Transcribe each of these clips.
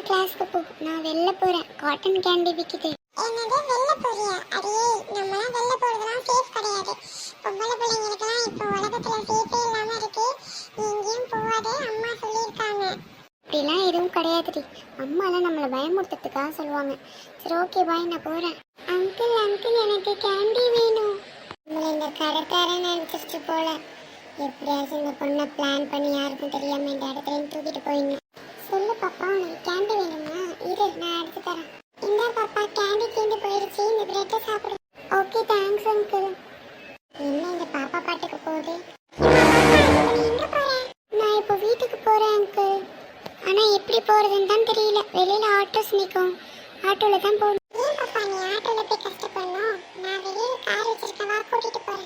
கிளாஸ்க்கு போ. நான் வெளில போறேன். காட்டன் கேண்டி விக்குது. என்னது? வெளில போறியா? அடியே நம்மலாம் வெளில போறதெல்லாம் சேஃப் கிடையாது. பொம்பளை பிள்ளைங்களுக்கெல்லாம் இப்போ உலகத்துல சேஃபே இல்லாம இருக்கு. எங்கேயும் போகாதே அம்மா சொல்லியிருக்காங்க. அப்படிலாம் எதுவும் கிடையாதுடி. அம்மாலாம் நம்மளை பயமுறுத்துறதுக்காக சொல்லுவாங்க. சரி ஓகே பாய் நான் போறேன். அங்கிள் அங்கிள் எனக்கு கேண்டி வேணும். நம்மள இந்த கடைக்காரன் நினைச்சிட்டு போல. எப்படியாச்சும் இந்த பொண்ணை பிளான் பண்ணி யாருக்கும் தெரியாம இந்த இடத்துல தூக்கிட்டு போயிங்க பாப்பா உனக்கு கேண்டி வேணுமா? இரு நான் எடுத்து தரேன். இந்த பாப்பா கேண்டி தீந்து போயிடுச்சு. இந்த பிரெட்டை சாப்பிடு. ஓகே தேங்க்ஸ் அங்கிள் என்ன இந்த பாப்பா பாட்டுக்கு போகுது? நான் இப்போ வீட்டுக்கு போகிறேன் அங்கிள் ஆனால் எப்படி போகிறதுன்னு தான் தெரியல. வெளியில் ஆட்டோஸ் நிற்கும் ஆட்டோவில் தான் போகணும் ஏன் பாப்பா நீ போய் கஷ்டப்படணும்? நான் வெளியே கார் வச்சிருக்கேன் வா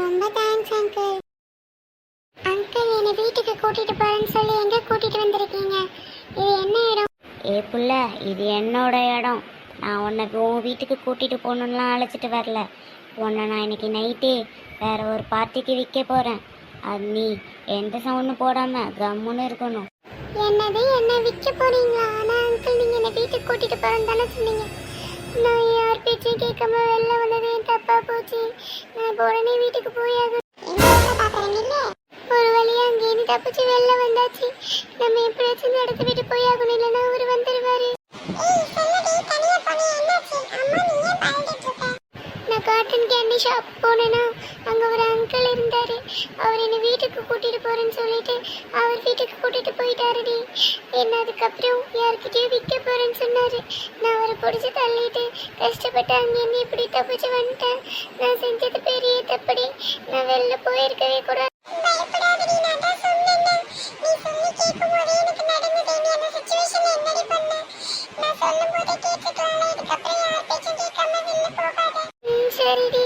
ரொம்ப தேங்க்ஸ் அங்கிள் அங்கிள் என்னை வீட்டுக்கு கூட்டிட்டு போறேன்னு சொல்லி எங்க கூட்டிட்டு வந்திருக்கீங்க? இது என்ன இடம்? ஏ புள்ள இது என்னோட இடம். நான் உனக்கு உன் வீட்டுக்கு கூட்டிட்டு போகணுன்னுலாம் அழைச்சிட்டு வரல. உன்னை நான் இன்னைக்கு நைட்டே வேற ஒரு பார்ட்டிக்கு விற்க போகிறேன் அது நீ எந்த சவுண்டும் போடாமல் கம்முன்னு இருக்கணும். என்னது என்ன விற்க போறீங்களா? ஆனா அங்கிள் நீங்க என்ன வீட்டுக்கு கூட்டிட்டு போறேன்னு தானே சொன்னீங்க. நான் யார் பேச்சையும் கேட்காம வெளில வந்தது என் தப்பா போச்சு. நான் இப்போ உடனே வீட்டுக்கு போயாகணும் தப்பிச்சு வெளில வந்தாச்சு. நம்ம எப்படியாச்சும் இந்த இடத்த விட்டு போயாகணும் இல்லைன்னா அவர் இருக்க? நான் காட்டன் கேண்டி ஷாப் போனேன்னா அங்கே ஒரு அங்கிள் இருந்தார். அவர் என்னை வீட்டுக்கு கூட்டிகிட்டு போகிறேன்னு சொல்லிட்டு அவர் வீட்டுக்கு கூட்டிகிட்டு போயிட்டாருடி. என்ன அதுக்கப்புறம் யார்கிட்டயும் விற்க போகிறேன்னு சொன்னார். நான் அவரை பிடிச்சி தள்ளிட்டு கஷ்டப்பட்டு அங்கேருந்து இப்படி தப்பிச்சு வந்துட்டேன். நான் செஞ்சது பெரிய தப்படி. நான் வெளில போயிருக்கவே கூடாது. சரிடி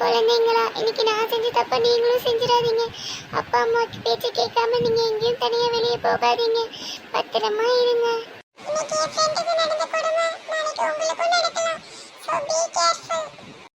குழந்தைங்களா இன்னைக்கு நான் செஞ்ச தப்ப நீங்களும் செஞ்சிடாதீங்க. அப்பா அம்மாவுக்கு பேச்சு கேட்காம நீங்க எங்கேயும் தனியா வெளியே போகாதீங்க. பத்திரமா இருங்க.